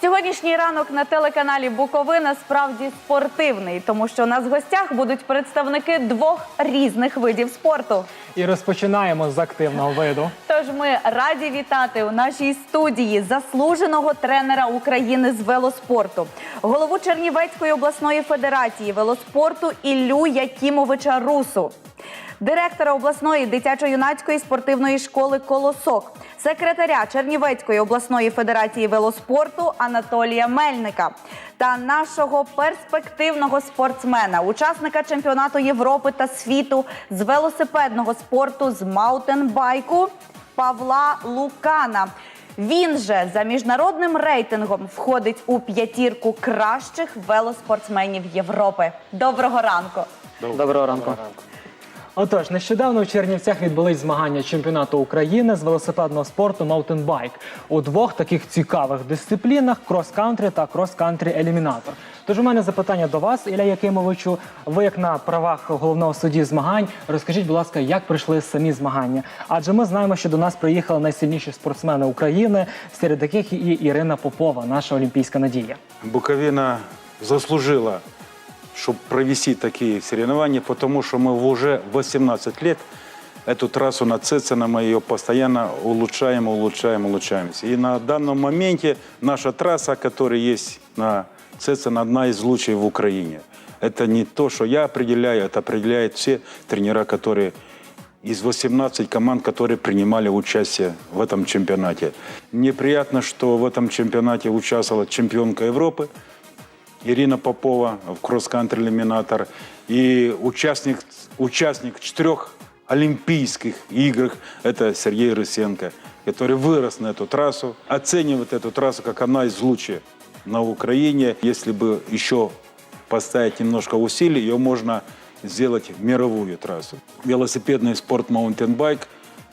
Сьогоднішній ранок на телеканалі Буковина справді спортивний, тому що у нас в гостях будуть представники двох різних видів спорту. І розпочинаємо з активного виду. Тож ми раді вітати у нашій студії заслуженого тренера України з велоспорту, голову Чернівецької обласної федерації велоспорту Іллю Якімовича Русу, директора обласної дитячо-юнацької спортивної школи Колосок, секретаря Чернівецької обласної федерації велоспорту Анатолія Мельника та нашого перспективного спортсмена, учасника чемпіонату Європи та світу з велосипедного спорту з маутенбайку Павла Лукана. Він же за міжнародним рейтингом входить у п'ятірку кращих велоспортсменів Європи. Доброго ранку! Доброго ранку. Отож, нещодавно у Чернівцях відбулись змагання чемпіонату України з велосипедного спорту маутенбайк у двох таких цікавих дисциплінах крос-кантрі та крос-кантрі елімінатор. Тож у мене запитання до вас, Ілля Якимовичу. Ви як на правах головного судді змагань, розкажіть, будь ласка, як пройшли самі змагання? Адже ми знаємо, що до нас приїхали найсильніші спортсмени України, серед яких і Ірина Попова, наша олімпійська надія. Буковина заслужила, чтобы провести такие соревнования, потому что мы уже 18 лет эту трассу на Цецина мы ее постоянно улучшаем, улучшаем, улучшаемся. И на данном моменте наша трасса, которая есть на Цецина, одна из лучших в Украине. Это не то, что я определяю, это определяют все тренера, которые из 18 команд, которые принимали участие в этом чемпионате. Мне приятно, что в этом чемпионате участвовала чемпионка Европы Ирина Попова кросс-кантри элиминатор и участник, участник четырех Олимпийских игр, это Сергей Рысенко, который вырос на эту трассу, оценивает эту трассу как одна из лучших на Украине. Если бы еще поставить немножко усилий, ее можно сделать мировую трассу. Велосипедный спорт маунтинбайк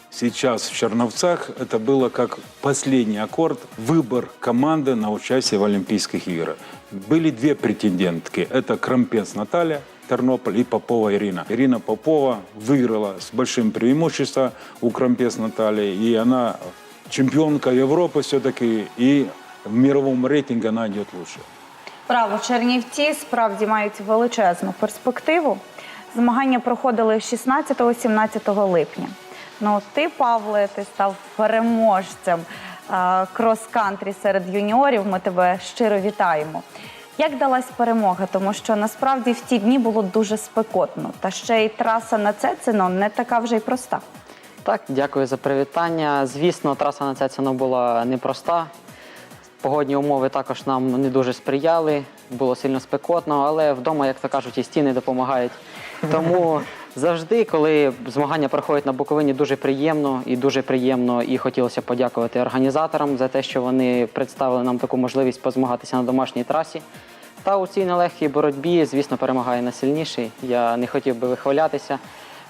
сейчас в Черновцах это было как последний аккорд, выбор команды на участие в Олимпийских играх. Были две претендентки. Это Крампец Наталья, Тернополь и Попова Ирина. Ирина Попова выиграла с большим преимуществом у Крампец Натальи, и она чемпионка Европы все-таки, и в мировом рейтинге она идет лучше. Право, Чернівці справді мають величезну перспективу. Змагання проходили 16-17 липня. Ну, ти, Павле, ти став переможцем е, крос-кантрі серед юніорів. Ми тебе щиро вітаємо. Як далась перемога? Тому що насправді в ті дні було дуже спекотно. Та ще й траса на Цецино не така вже й проста. Так, дякую за привітання. Звісно, траса на Цецино була непроста. Погодні умови також нам не дуже сприяли, було сильно спекотно, але вдома, як то кажуть, і стіни допомагають. Тому завжди, коли змагання проходять на Буковині, дуже приємно і дуже приємно. І хотілося подякувати організаторам за те, що вони представили нам таку можливість позмагатися на домашній трасі. Та у цій нелегкій боротьбі, звісно, перемагає найсильніший. Я не хотів би вихвалятися,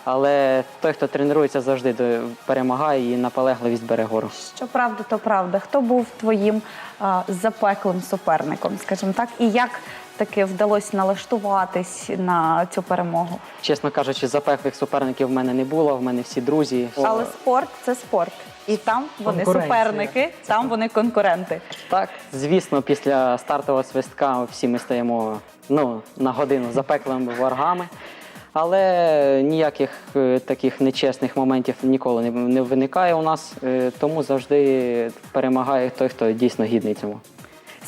але той, хто тренується, завжди перемагає і наполегливість бере гору. Що правда, то правда. Хто був твоїм а, запеклим суперником, скажімо так, і як таки вдалося налаштуватись на цю перемогу? Чесно кажучи, запеклих суперників в мене не було, в мене всі друзі. Але спорт це спорт. І там вони суперники, там вони конкуренти. Так, звісно, після стартового свистка всі ми стаємо ну, на годину запеклими ворогами. Але ніяких е, таких нечесних моментів ніколи не, виникає у нас, е, тому завжди перемагає той, хто дійсно гідний цьому.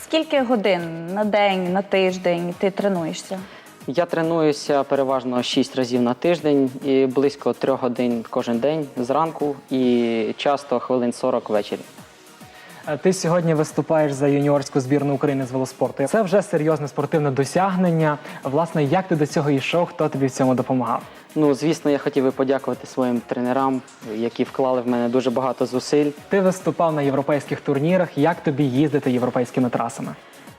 Скільки годин на день, на тиждень ти тренуєшся? Я тренуюся переважно 6 разів на тиждень і близько 3 годин кожен день зранку і часто хвилин 40 ввечері. Е, Ти сьогодні виступаєш за юніорську збірну України з велоспорту. Це вже серйозне спортивне досягнення. Власне, як ти до цього йшов? Хто тобі в цьому допомагав? Ну, звісно, я хотів би подякувати своїм тренерам, які вклали в мене дуже багато зусиль. Ти виступав на європейських турнірах. Як тобі їздити європейськими трасами?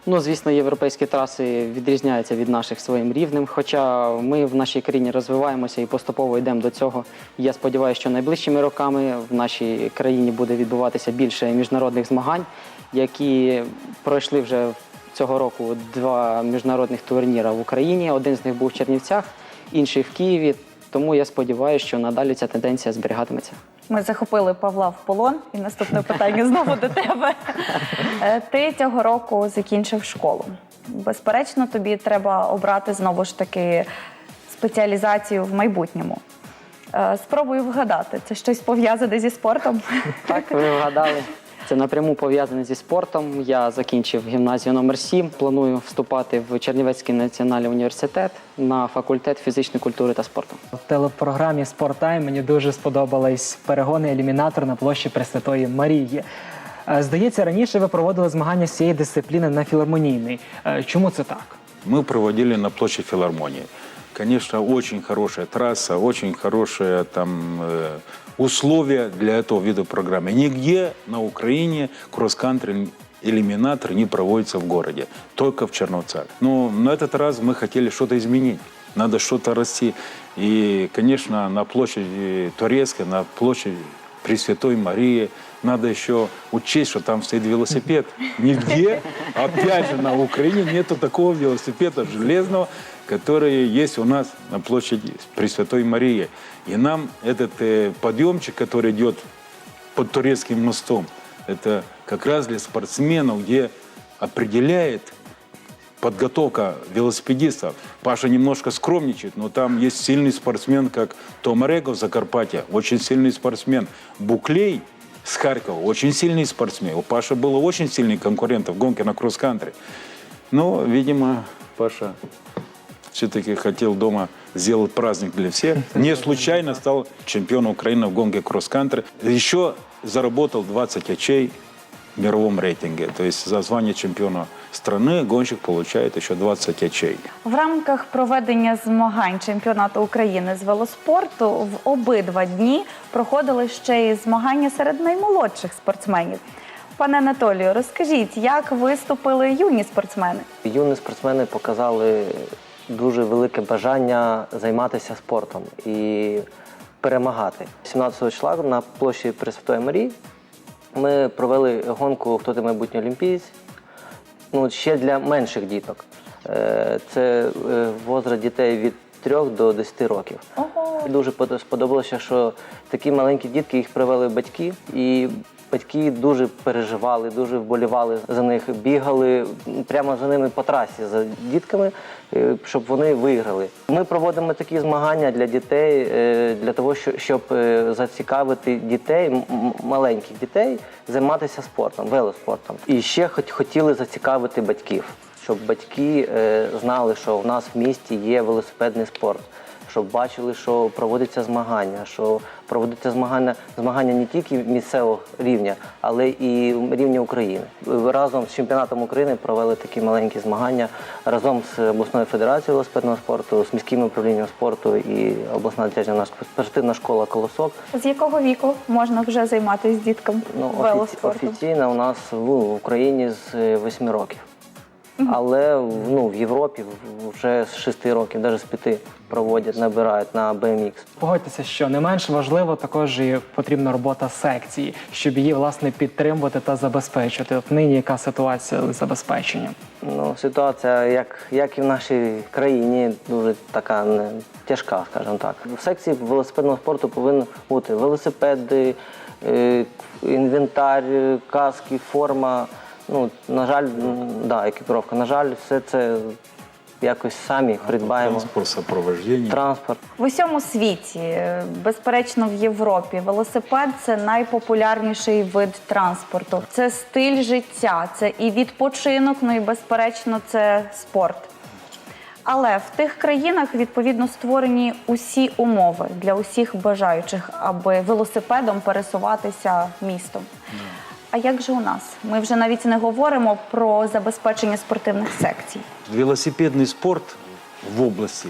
Ну, звісно, європейські траси відрізняються від наших своїм рівнем. Хоча ми в нашій країні розвиваємося і поступово йдемо до цього. Я сподіваюся, що найближчими роками в нашій країні буде відбуватися більше міжнародних змагань, які пройшли вже цього року два міжнародних турніри в Україні. Один з них був в Чернівцях, інший в Києві. Тому я сподіваюся, що надалі ця тенденція зберігатиметься. Ми захопили Павла в полон, і наступне питання знову до тебе. Е, Ти цього року закінчив школу. Безперечно, тобі треба обрати знову ж таки спеціалізацію в майбутньому. Е, Спробую вгадати, це щось пов'язане зі спортом. Так, ви вгадали. Це напряму пов'язане зі спортом. Я закінчив гімназію номер 7 Планую вступати в Чернівецький національний університет на факультет фізичної культури та спорту. В телепрограмі «Спорттайм» мені дуже сподобались перегони елімінатор на площі Пресвятої Марії. Е, Здається, раніше ви проводили змагання з цієї дисципліни на філармонійний. Е, Чому це так? Мы проводили на площади филармонии Конечно, очень хорошая трасса, очень хорошие там э, условия для этого вида программы. Нигде на Украине кросс-кантри элиминатор не проводится в городе, только в Черновцах. Но на этот раз мы хотели что-то изменить. Надо что-то расти. И, конечно, на площади Турецкой, на площади Пресвятой Марии надо еще учесть, что там стоит велосипед. Нигде, опять же, на Украине нету такого велосипеда железного, который есть у нас на площади Пресвятой Марии. И нам этот э, подъемчик, который идет под турецким мостом, это как раз для спортсменов, где определяет подготовка велосипедистов. Паша немножко скромничает, но там есть сильный спортсмен, как Том Рего Закарпатья, очень сильный спортсмен. Буклей с Харькова, очень сильный спортсмен. У Паши было очень сильный конкурент в гонке на кросс-кантри. Но, видимо, Паша все-таки хотел дома сделать праздник для всех. Не случайно стал чемпионом Украины в гонке кросс-кантри. Еще заработал 20 очей мировом рейтинге. То есть за звание чемпиона страны гонщик получает еще 20 очей. В рамках проведення змагань чемпіонату України з велоспорту в обидва дні проходили ще й змагання серед наймолодших спортсменів. Пане Анатолію, розкажіть, як виступили юні спортсмени? Юні спортсмени показали дуже велике бажання займатися спортом і перемагати. 17 числа на площі Пресвятої Марії ми провели гонку Хто ти майбутній олімпієць. Ну, ще для менших діток. Е, Це е, возраст дітей від 3 до 10 років. Ого. Дуже сподобалося, що такі маленькі дітки їх привели батьки, і батьки дуже переживали, дуже вболівали за них, бігали прямо за ними по трасі за дітками, е, щоб вони виграли. Ми проводимо такі змагання для дітей, е, для того, щоб е, зацікавити дітей, маленьких дітей, займатися спортом, велоспортом. І ще хоч хотіли зацікавити батьків, щоб батьки знали, що у нас в місті є велосипедний спорт щоб бачили, що проводяться змагання, що проводяться змагання, змагання не тільки місцевого рівня, але і рівня України. Разом з чемпіонатом України провели такі маленькі змагання разом з обласною федерацією велосипедного спорту, з міським управлінням спорту і обласна дитяча спортивна школа Колосок. З якого віку можна вже займатися з дітком Ну, велоспортом? офіційно у нас в, в Україні з 8 років. Але ну, в Європі вже з 6 років, навіть з 5 проводять, набирають на BMX. Погодьтеся, що не менш важливо також і потрібна робота секції, щоб її власне підтримувати та забезпечувати. От нині яка ситуація з забезпеченням? Ну, ситуація, як, як і в нашій країні, дуже така не, тяжка, скажімо так. В секції велосипедного спорту повинні бути велосипеди, е, інвентар, е, каски, форма. Ну, на жаль, да, екіпіровка. На жаль, все це якось самі придбаємо. Транспорт, сопровождение. Транспорт. В усьому світі, е, безперечно, в Європі, велосипед це найпопулярніший вид транспорту. Це стиль життя, це і відпочинок, ну і безперечно, це спорт. Але в тих країнах відповідно створені усі умови для усіх бажаючих, аби велосипедом пересуватися містом. А як же у нас? Ми вже навіть не говоримо про забезпечення спортивних секцій. Велосипедный спорт в области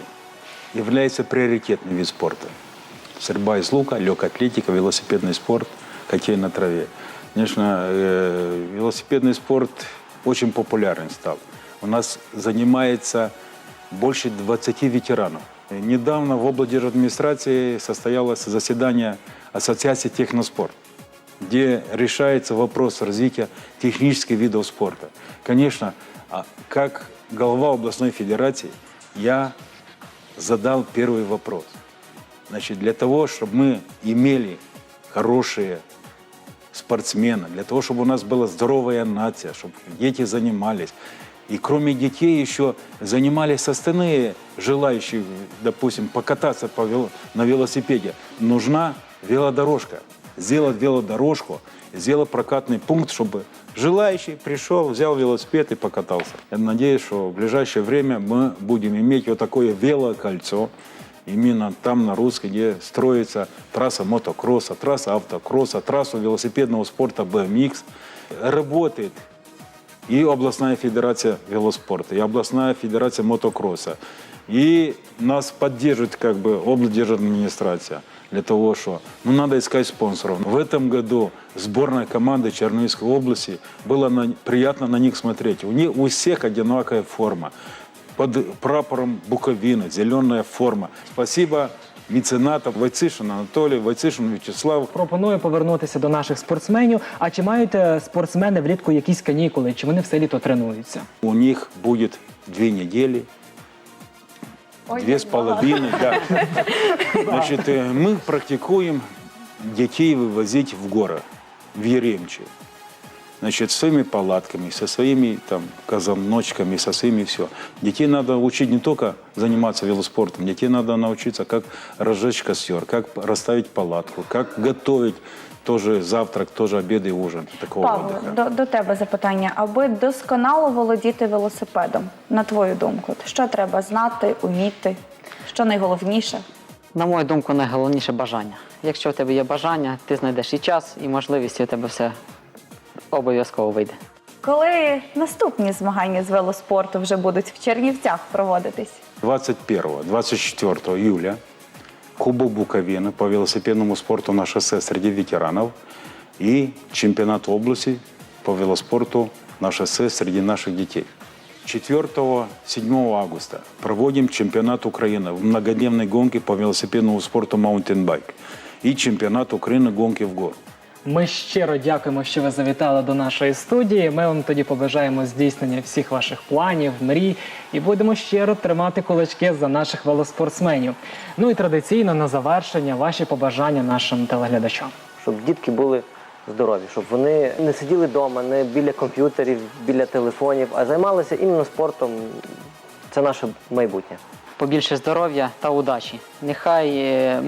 является приоритетным вид спорта. Стрельба из лука, легкая атлетика, велосипедный спорт, хоккей на траве. Конечно, э, велосипедный спорт очень популярен стал. У нас занимается больше 20 ветеранов. И Недавно в облдержадминистрации состоялось заседание Ассоциации техноспорт Где решается вопрос развития технических видов спорта. Конечно, а как глава областной федерации я задал первый вопрос. Значит, для того, чтобы мы имели хорошие спортсмены, для того, чтобы у нас была здоровая нация, чтобы дети занимались. И кроме детей еще занимались остальные желающие, допустим, покататься по на велосипеде. Нужна велодорожка. Сделать велодорожку, сделать прокатный пункт, чтобы желающий пришел, взял велосипед и покатался. Я надеюсь, что в ближайшее время мы будем иметь вот такое велокольцо, Именно там, на Русской, где строится трасса мотокросса, трасса автокросса, трасса велосипедного спорта BMX. Работает и областная федерация велоспорта, и областная федерация мотокросса. И нас поддерживает как бы облдержавная администрация для того, что ну, надо искать спонсоров. В этом году сборная команды Черниговской области было на- приятно на них смотреть. У них у всех одинаковая форма. Под прапором Буковины, зеленая форма. Спасибо меценатам Войцишин Анатолий, Войцишин Вячеслав. Пропоную повернутися до наших спортсменів. А чи мають е, спортсмени влітку якісь канікули? Чи вони все літо тренуються? У них будет две недели, С половиной, да. Значит, э, мы практикуем детей вывозить в горы, в Еремчи. Значит, своими палатками, со своими там казаночками, со своими все. Детей надо учить не только заниматься велоспортом, детей надо научиться, как разжечь костер, как расставить палатку, как готовить тоже завтрак, тоже обед и ужин такого Павло, до, до тебе запитання. Аби досконало володіти велосипедом, на твою думку, що треба знати, уміти? Що найголовніше? На мою думку, найголовніше бажання. Якщо в тебе є бажання, ти знайдеш і час, і можливість, і у тебе все обов'язково вийде. Коли наступні змагання з велоспорту вже будуть в Чернівцях проводитись? 21-24 июля Кубок Буковины по велосипедному спорту на шоссе среди ветеранов и чемпионат области по велоспорту на шоссе среди наших детей. 4-7 августа проводим чемпионат Украины в многодневной гонке по велосипедному спорту маунтинбайк и чемпионат Украины гонки в гору. Ми щиро дякуємо, що ви завітали до нашої студії. Ми вам тоді побажаємо здійснення всіх ваших планів, мрій і будемо щиро тримати кулачки за наших велоспортсменів. Ну і традиційно на завершення ваші побажання нашим телеглядачам. щоб дітки були здорові, щоб вони не сиділи вдома, не біля комп'ютерів, біля телефонів, а займалися іменно спортом. Це наше майбутнє. Побільше здоров'я та удачі. Нехай е,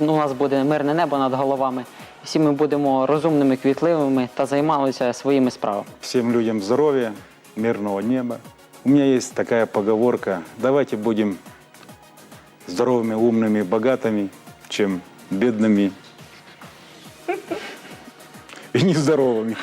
у нас буде мирне небо над головами Всі ми будемо розумними, квітливими та займалися своїми справами. Всем людям здоровья, мирного неба. У меня есть такая поговорка. Давайте будем здоровыми, умными, богатыми, чем бедными и нездоровыми.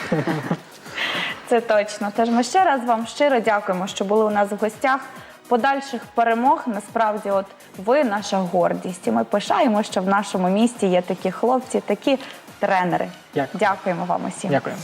Це точно. Тож ми ще раз вам щиро дякуємо, що були у нас в гостях. Подальших перемог насправді, от ви наша гордість. І ми пишаємо, що в нашому місті є такі хлопці, такі тренери. Дякую. Дякуємо вам усім. Дякую.